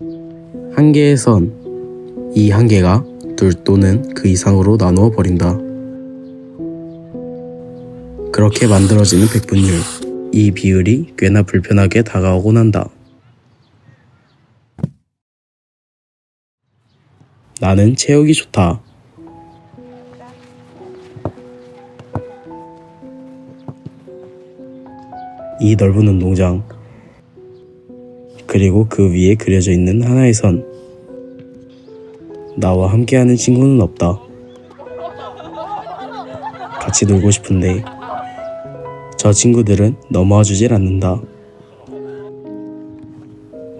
한 개의 선, 이 한 개가 둘 또는 그 이상으로 나누어 버린다. 그렇게 만들어지는 백분율, 이 비율이 꽤나 불편하게 다가오곤 한다. 나는 체육이 좋다. 이 넓은 운동장, 그리고 그 위에 그려져 있는 하나의 선. 나와 함께하는 친구는 없다. 같이 놀고 싶은데, 저 친구들은 넘어와 주질 않는다.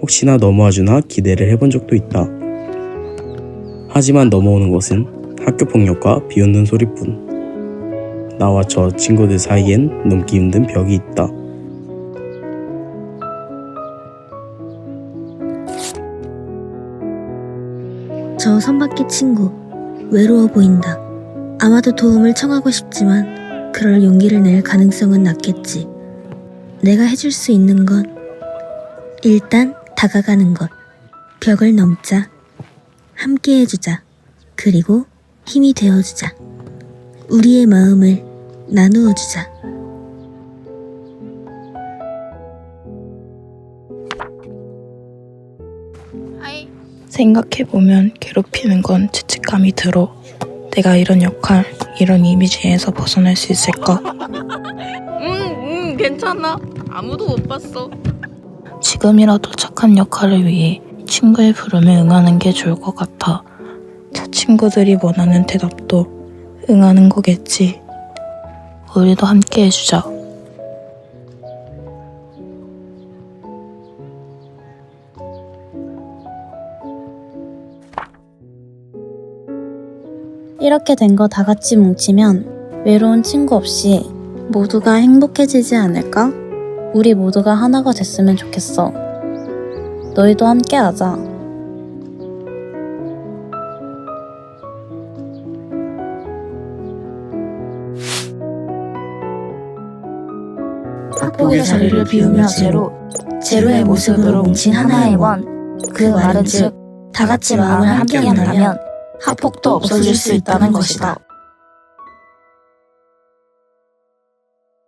혹시나 넘어와 주나 기대를 해본 적도 있다. 하지만 넘어오는 것은 학교 폭력과 비웃는 소리뿐. 나와 저 친구들 사이엔 넘기 힘든 벽이 있다. 저 선밖의 친구, 외로워 보인다. 아마도 도움을 청하고 싶지만 그럴 용기를 낼 가능성은 낮겠지. 내가 해줄 수 있는 건 일단 다가가는 것. 벽을 넘자. 함께 해주자. 그리고 힘이 되어주자. 우리의 마음을 나누어 주자. 생각해보면 괴롭히는 건 죄책감이 들어. 내가 이런 역할, 이런 이미지에서 벗어날 수 있을까? 응, 응, 괜찮아. 아무도 못 봤어. 지금이라도 착한 역할을 위해 친구의 부름에 응하는 게 좋을 것 같아. 저 친구들이 원하는 대답도 응하는 거겠지. 우리도 함께 해주자. 이렇게 된 거 다 같이 뭉치면 외로운 친구 없이 모두가 행복해지지 않을까? 우리 모두가 하나가 됐으면 좋겠어. 너희도 함께 하자. 학폭의 자리를 비우며 제로, 제로의 모습으로 뭉친 하나의 원. 그 말은 즉, 다 같이 마음을 함께 한다면 학폭도 없어질 수 있다는 것이다.